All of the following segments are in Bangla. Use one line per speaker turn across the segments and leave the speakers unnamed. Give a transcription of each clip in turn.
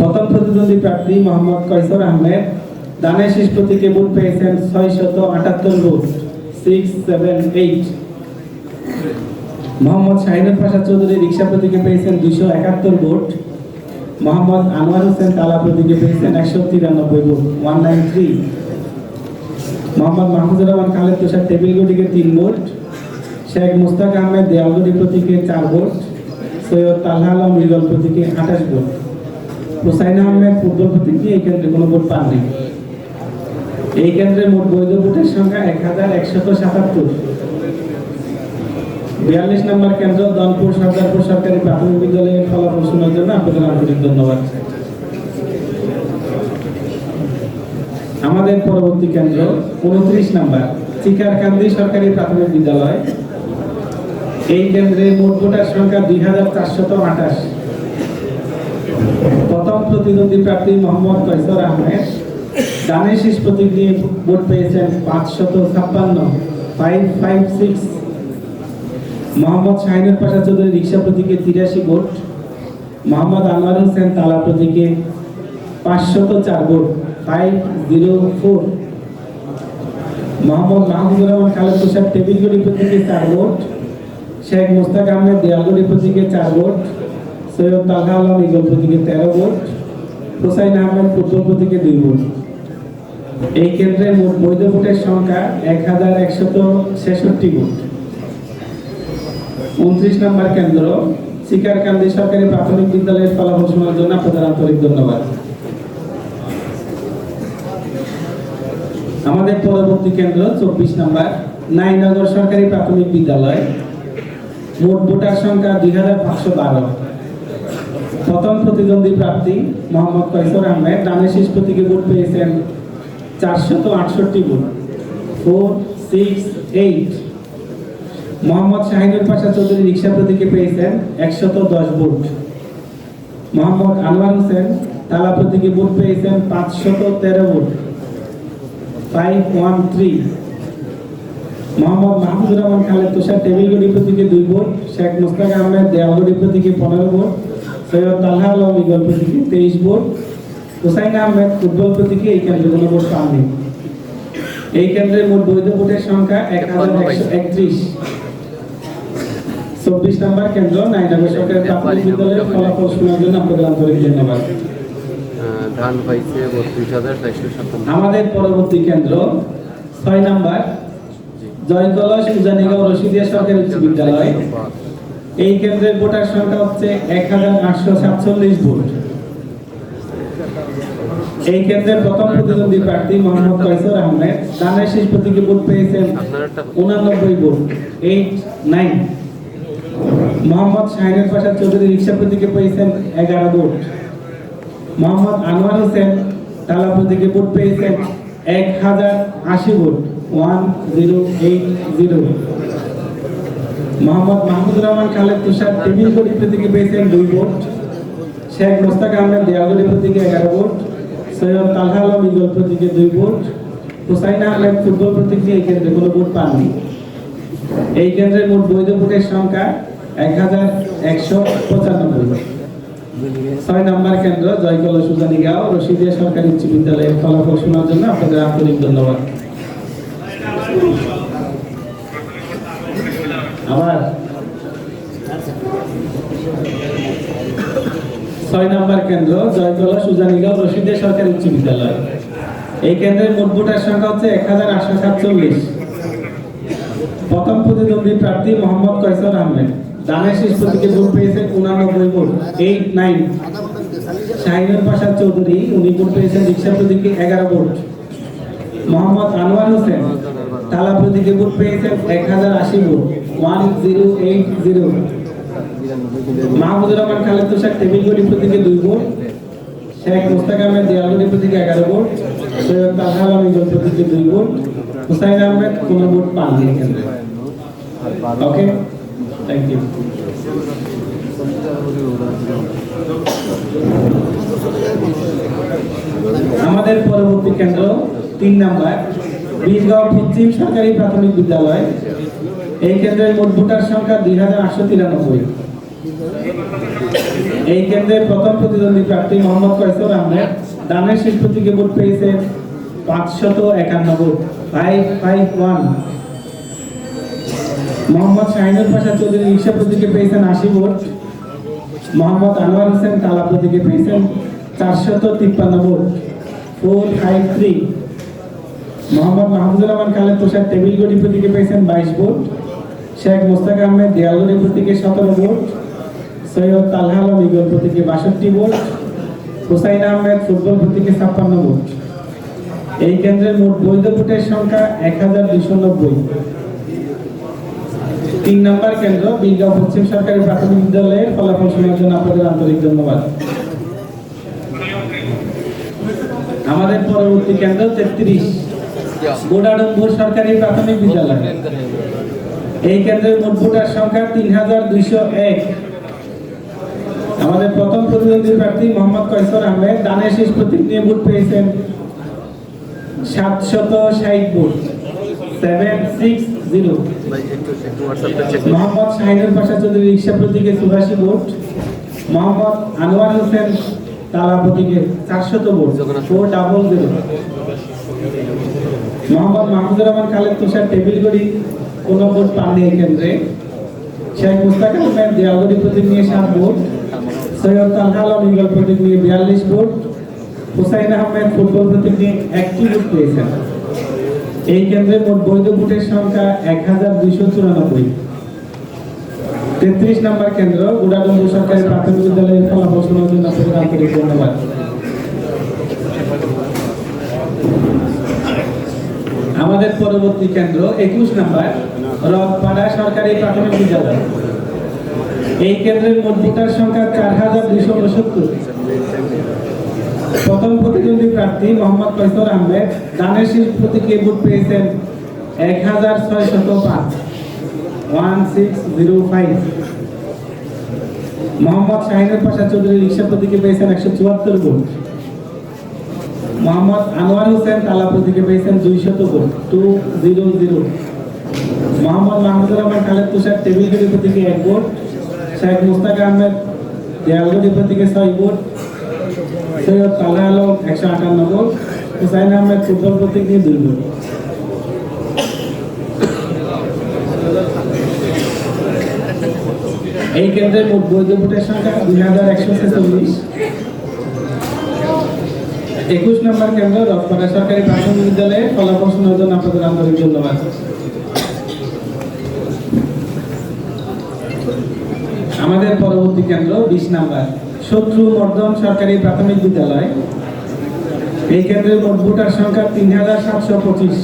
প্রথম প্রতিদ্বন্দ্বী প্রার্থী মোহাম্মদ কৈসর আহমেদ। দানের শেষ প্রতীকে ভোট পেয়েছেন ছয় শত আটাত্তর vote six seven eight Mohammad Shahinur Pasha Chowdhury রিক্সা প্রতীকে পেয়েছেন দুইশো একাত্তর ভোট। মোহাম্মদ আনোয়ার হোসেন তালা প্রতীকে পেয়েছেন একশো তিরানব্বই vote one nine three Mohammad Mahmudur Rahman, Khaled Tushar, table গুটিকে তিন ভোট। শেখ মুস্তাক আহমেদ দেওয়ালগুড়ি প্রতীকে চার ভোট। সৈয়দ তালহা আলম মৃগল প্রতীকে আঠাশ ভোট। হুসাইন আহমেদ ফুটবল প্রতীকে এই কেন্দ্রে কোনো ভোট পাননি। এই কেন্দ্রে মোট বৈধ ভোটের সংখ্যা এক হাজার একশত সাতাত্তর। বিয়াল্লিশ নম্বর কেন্দ্র দনপুর সরকারপুর সরকারি প্রাথমিক বিদ্যালয়ের ফলাফল শোনার জন্য আপনাদের আন্তরিক ধন্যবাদ। আমাদের পরবর্তী কেন্দ্র উনত্রিশ নাম্বার, চিকারকান্দি সরকারি প্রাথমিক বিদ্যালয়। এই কেন্দ্রে মোট ভোটার সংখ্যা দুই হাজার চারশত আঠাশ। প্রথম প্রতিদ্বন্দ্বী প্রার্থী মোহাম্মদ কৈসর আহমেদ। দানের শীষ প্রতীক নিয়ে ভোট পেয়েছেন পাঁচশত ছাপ্পান্ন five five six Mohammad Shahinur Pasha Chowdhury রিক্সা প্রতীকে তিরাশি ভোট। মোহাম্মদ আনোয়ার হোসেন তালা প্রতীকে পাঁচশত চার vote five zero four Mohammad Mahmudur Rahman Khaled Tushar টেবিলগুড়ি প্রতীকে চার ভোট। শেখ মুস্তাক আহমেদ দেয়ালগুড়ি প্রতীকে চার ভোট। সৈয়দ তালহা আলম ইগল প্রতীকে তেরো ভোট, হুসাইন আহমেদ ফুটবল প্রতীকে দুই ভোট। এই কেন্দ্রে মোট বৈধ ভোটের সংখ্যা এক হাজার একশত ছেষট্টি ভোট। উনত্রিশ নম্বর কেন্দ্র শিকারকান্দি সরকারি প্রাথমিক বিদ্যালয়ের ফলাফল শোনার জন্য আপনাদের আন্তরিক ধন্যবাদ। আমাদের পরবর্তী কেন্দ্র চব্বিশ নম্বর, নাইনগর সরকারি প্রাথমিক বিদ্যালয়। মোট ভোটার সংখ্যা দুই হাজার পাঁচশো বারো। প্রথম প্রতিদ্বন্দ্বী প্রার্থী মোহাম্মদ কৈসর আহমেদ দানের শেষ প্রতীকে ভোট পেয়েছেন চারশত আটষট্টি vote. Four six eight Mohammad Shahinur Pasha Chowdhury রিক্সা প্রতীকে পেয়েছেন একশত দশ ভোট। মোহাম্মদ আনোয়ার হোসেন তালা প্রতীকে ভোট পেয়েছেন পাঁচশত তেরো vote. Five one three Mohammad Mahmudur Rahman Khaled Tushar টেবিলগুড়ি প্রতীকে দুই ভোট। শেখ মুস্তাক আহমেদ দেওয়ালগুড়ি প্রতীকে পনেরো ভোট। সৈয়দ তালহা আলম ইগল প্রতীকে তেইশ ভোট হুসাইন আহমেদ ফুটবল প্রতীকে এই কেন্দ্রে কোনো ভোট পাননি এই কেন্দ্রে মোট বৈধ ভোটের সংখ্যা এক হাজার একশো একত্রিশ। চব্বিশ নম্বর কেন্দ্র নাইনগর সরকারি প্রাথমিক বিদ্যালয়ের ফলাফল শোনার জন্য আপনাদের আন্তরিক ধন্যবাদ।
আহ, ধান পাইছে বত্রিশ হাজার চারশো সাতান্ন
আমাদের পরবর্তী কেন্দ্র ছয় নাম্বার জয়কলস উজানিগাঁও রশিদিয়া সরকারি উচ্চ বিদ্যালয়। এই কেন্দ্রের ভোটার সংখ্যা হচ্ছে এক হাজার আটশো সাতচল্লিশ ভোট। এই কেন্দ্রের প্রথম প্রতিদ্বন্দ্বী প্রার্থী মোহাম্মদ কৈসর আহমেদ। দানের শেষ প্রতীকে ভোট পেয়েছেন উনানব্বই ভোট এইট নাইন মোহাম্মদ শাহিনের পাশা চৌধুরী রিক্সা প্রতীকে পেয়েছেন এগারো ভোট। মোহাম্মদ আনোয়ার হোসেন তালা প্রতীকে ভোট পেয়েছেন এক হাজার আশি vote one zero eight zero Mohammad Mahmudur Rahman Khaled Tushar table গড়ি প্রতীকে পেয়েছেন দুই ভোট। শেখ মোস্তাক আহমেদ দেয়াগড়ি প্রতীকে এগারো ভোট। সৈয়দ তালহা আলম ইগল প্রতীকে দুই ভোট। হুসাইন আহমেদ ফুটবল প্রতীকে এই কেন্দ্রে কোনো ভোট পাননি। এই কেন্দ্রের মোট বৈধ ভোটের সংখ্যা এক হাজার একশো পঁচানব্বই। ছয় নম্বর কেন্দ্র জয়কল সুজানিগাঁও রশিদিয়া সরকারি উচ্চ বিদ্যালয়ের ফলাফল শোনার জন্য আপনাদের আন্তরিক ধন্যবাদ। আবার ছয় নম্বর কেন্দ্র জয়কলা সুজানিগাঁও রশিদিয়া সরকারি উচ্চ বিদ্যালয়। এই কেন্দ্রের মোট ভোটার সংখ্যা হচ্ছে এক হাজার আটশো সাতচল্লিশ। প্রথম প্রতিদ্বন্দ্বী প্রার্থী মোহাম্মদ কৈসর আহমেদ। দানের শেষ প্রতীকে ভোট পেয়েছেন উনানব্বই vote eight nine Shahinur Pasha Chowdhury, উনি ভোট পেয়েছেন রিক্সা প্রতীকে এগারো ভোট। মোহাম্মদ আনোয়ার হোসেন তালা প্রতীকে ভোট পেয়েছেন এক হাজার আশি vote. One zero eight zero. Mahmudur Rahman, Khaled Tushar টেবিলগুড়ি প্রতীকে দুই ভোট। শেখ মুস্তাক আহমেদ, দেয়ালগুড়ি প্রতীকে এগারো ভোট। সৈয়দ তাজা আলম ইগল প্রতীকে দুই ভোট। হুসাইন আহমেদ, কোনো পাননি কেন্দ্রে ওকে থ্যাংক ইউ আমাদের পরবর্তী কেন্দ্র তিন নাম্বার। বীরগাঁও পশ্চিম সরকারি প্রাথমিক বিদ্যালয়। এই কেন্দ্রের মোট ভোটার সংখ্যা দুই হাজার আটশো তিরানব্বই। এই কেন্দ্রের প্রথম প্রতিদ্বন্দ্বী প্রার্থী মোহাম্মদ কয়সর আহমেদ। দানের শিল্প থেকে ভোট পেয়েছেন পাঁচশত একান্ন five five one. Mohammad Shahinur Pasha Chowdhury রিক্সা প্রতীকে পেয়েছেন আশি ভোট। মোহাম্মদ আনোয়ার হোসেন তালা প্রতীকে পেয়েছেন চারশত তিপ্পান্ন vote. Four, five, three. Mohammad Mahmudur Rahman Khaled Tushar table গড়ি প্রতীকে পেয়েছেন বাইশ ভোট। শেখ মোস্তাক আহমেদ দেয়ালগড়ি প্রতীকে সতেরো ভোট। সৈয়দ তালহা আলম ইগল প্রতীকে বাষট্টি ভোট। হুসাইন আহমেদ ফুটবল প্রতীকে ছাপ্পান্ন ভোট। এই কেন্দ্রের মোট বৈধ ভোটের সংখ্যা এক হাজার দুশো নব্বই। তিন নম্বর কেন্দ্র, বিলগাঁও পশ্চিম সরকারি প্রাথমিক বিদ্যালয়ের ফলাফল শোনার জন্য আপনাদের আন্তরিক ধন্যবাদ। আমাদের পরবর্তী কেন্দ্র তেত্রিশ। গোডাডম্বর সরকারি প্রাথমিক বিদ্যালয়। এই কেন্দ্রের মোট ভোটার সংখ্যা তিন হাজার দুইশো এক। আমাদের প্রথম প্রতিদ্বন্দ্বী প্রার্থী মোহাম্মদ কয়সর আহমেদ দানের শেষ প্রতীক নিয়ে ভোট পেয়েছেন সাতশত ষাট vote. Seven six zero. Mohammad Shahinur Pasha Chowdhury রিক্সা প্রতীকে চুরাশি ভোট। মোহাম্মদ আনোয়ার হোসেন তালা প্রতীকে চারশত vote. Four double zero Mohammad Mahmudur Rahman Khaled Tushar টেবিলগড়ি কোনো ভোট পাননি এই কেন্দ্রে। শেখ মুস্তাক আহমেদ দেয়ালগড়ি প্রতীক নিয়ে সাত ভোট। সৈয়দ তালহা আলম ইগল প্রতীক নিয়ে বিয়াল্লিশ ভোট। হুসাইন আহমেদ ফুটবল প্রতীক নিয়ে একটি ভোট পেয়েছেন। এই কেন্দ্রে মোট বৈধ ভোটের সংখ্যা এক হাজার দুইশো চুরানব্বই। তেত্রিশ নম্বর কেন্দ্র গুড়াডুম্বু সরকারি প্রাথমিক বিদ্যালয়ের ফলাফল শোনার জন্য আপনাদের আন্তরিক ধন্যবাদ। আমাদের পরবর্তী কেন্দ্র একুশ নম্বর রথপাড়া সরকারি প্রাথমিক বিদ্যালয়। এই কেন্দ্রের মোট ভোটার সংখ্যা চার হাজার দুইশো পঁচাত্তর প্রথম প্রতিদ্বন্দ্বী প্রার্থী মোহাম্মদ কৈসর আহমেদ দানের শীষ প্রতীকে ভোট পেয়েছেন এক হাজার ছয় শত পাঁচ। One six zero five. Mohammad Shahinur Pasha Chowdhury রিক্সা প্রতীকে পেয়েছেন একশো চুয়াত্তর ভোট। মোহাম্মদ আনোয়ার হোসেন তালা প্রতীকে পেয়েছেন দুইশত two zero zero. Mohammad Mahmudur Rahman Khaled Tushar টেবিলগড়ি প্রতীকে এক ভোট শেখ মুস্তাক আহমেদ দেয়ালগড়ি প্রতীকে ছয় ভোট সৈয়দ তালা আলম একশো আটান্ন ভোট হুসাইন আহমেদ ফুটবল প্রতীক দুই ভোট এই কেন্দ্রে মোট বৈধ ভোটের সংখ্যা দুই হাজার একশো ছেচল্লিশ। একুশ নম্বর কেন্দ্র রথপাড়া সরকারি প্রাথমিক বিদ্যালয়ে ফলাফল শোনার জন্য আপনাদের আন্তরিক ধন্যবাদ। আমাদের পরবর্তী কেন্দ্র বিশ নাম্বার, শত্রু মর্দন সরকারি প্রাথমিক বিদ্যালয়। এই কেন্দ্রের মোট ভোটার সংখ্যা তিন হাজার সাতশো পঁচিশ।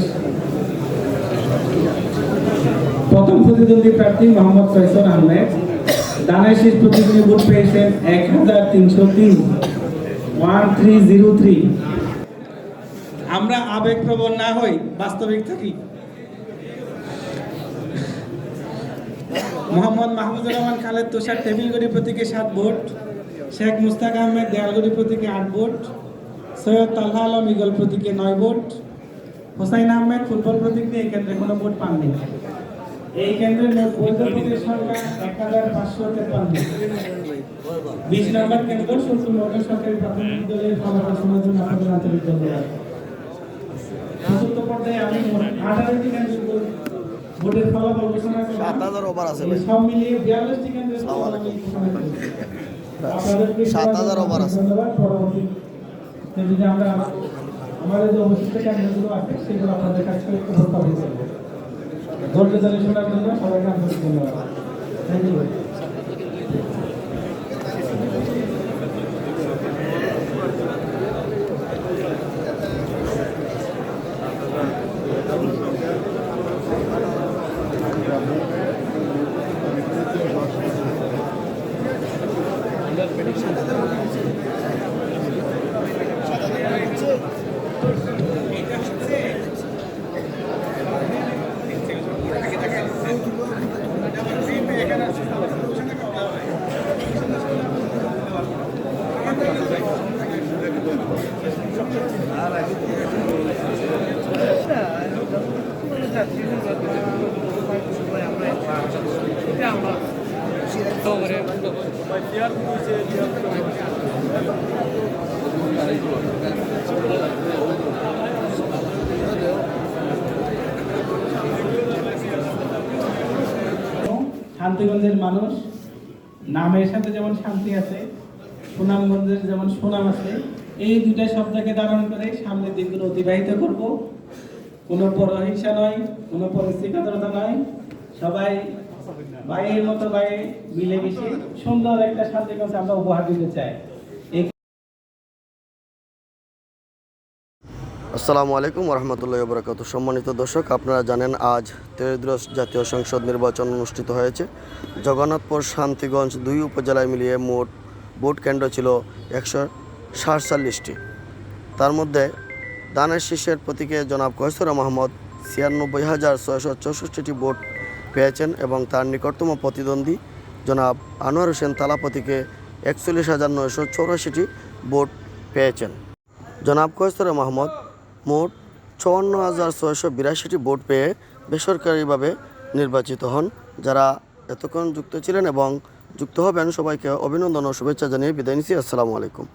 প্রথম প্রতিদ্বন্দ্বী প্রার্থী মোহাম্মদ ফয়সল আহমেদ। দানের শেষ প্রতিদ্বন্দ্বী ভোট পেয়েছেন এক হাজার তিনশো তিন। ওয়ান থ্রি জিরো আমরা আবেগপ্রবণ না হই, বাস্তবিক থাকি। মোহাম্মদ মাহমুদুর রহমান খালেদ তুষার টেবিলগড়ি প্রতীকে সাত ভোট, শেখ মুস্তাক আহমেদ দেয়ালগড়ি প্রতীকে আট ভোট, সৈয়দ তালহা আলম ইগল প্রতীকে নয় ভোট, হোসাইন আহমেদ ফুটবল প্রতীক নিয়ে এই কেন্দ্রে কোনো ভোট পাননি। এই কেন্দ্রের মোট বৈধ এক হাজার পাঁচশো তেপান্ন বিশ নম্বর কেন্দ্র সরকারি প্রাথমিক বিদ্যালয়ের ফলাফল শোনার জন্য আপনাদের আন্তরিক ধন্যবাদ। চতুর্থ পর্যায়ে আমি আঠারোটি কেন্দ্র ভোটের ফলাফল ঘোষণা করলাম
সাত হাজার ওভার আছে
সব মিলিয়ে বিয়াল্লিশটি কেন্দ্রের
আসসালামু
ফলাফল
আলাইকুম।
ঘোষণা করছি। আপনাদেরকে
সাত হাজার ওভার আছে।
ধন্যবাদ পরবর্তী যদি আমরা আমাদের যে অবশিষ্ট কেন্দ্রগুলো আছে সেগুলো আপনাদের কাছ থেকে উপস্থাপন করব ধৈর্য ধরে শোনার জন্য সবাইকে আন্তরিক ধন্যবাদ। থ্যাংক ইউ শান্তিগঞ্জের মানুষ, নামের সাথে যেমন শান্তি আছে, সুনামগঞ্জের যেমন সুনাম আছে, এই দুটা শব্দকে ধারণ করে সামনের দিনগুলো অতিবাহিত করব। কোনো পরহিংসা নয় কোনো পরিস্থিতিগততা নয় সবাই ভাইয়ের মতো ভাই মিলেমিশে সুন্দর একটা শান্তিগঞ্জ আমরা উপহার দিতে চাই।
আসসালামু আলাইকুম রহমতুল্লাহ বরকাত সম্মানিত দর্শক, আপনারা জানেন আজ ত্রয়োদশ জাতীয় সংসদ নির্বাচন অনুষ্ঠিত হয়েছে। জগন্নাথপুর শান্তিগঞ্জ দুই উপজেলায় মিলিয়ে মোট ভোট কেন্দ্র ছিল একশো সাতচল্লিশটি। তার মধ্যে দানের শীষের প্রতীকে জনাব কৈসর মাহমদ ছিয়ানব্বই হাজার ছয়শো চৌষট্টিটি ভোট পেয়েছেন এবং তার নিকটতম প্রতিদ্বন্দ্বী জনাব আনোয়ার হোসেন তালাপতিকে একচল্লিশ হাজার নয়শো চৌরাশিটি ভোট পেয়েছেন। জনাব কৈস্তর মাহমুদ মোট চুয়ান্ন হাজার ছয়শো বিরাশিটি ভোট পেয়ে বেসরকারিভাবে নির্বাচিত হন, যারা এতক্ষণ যুক্ত ছিলেন এবং যুক্ত হবেন সবাইকে অভিনন্দন ও শুভেচ্ছা জানিয়ে বিদায় নিচ্ছি। আসসালামু আলাইকুম।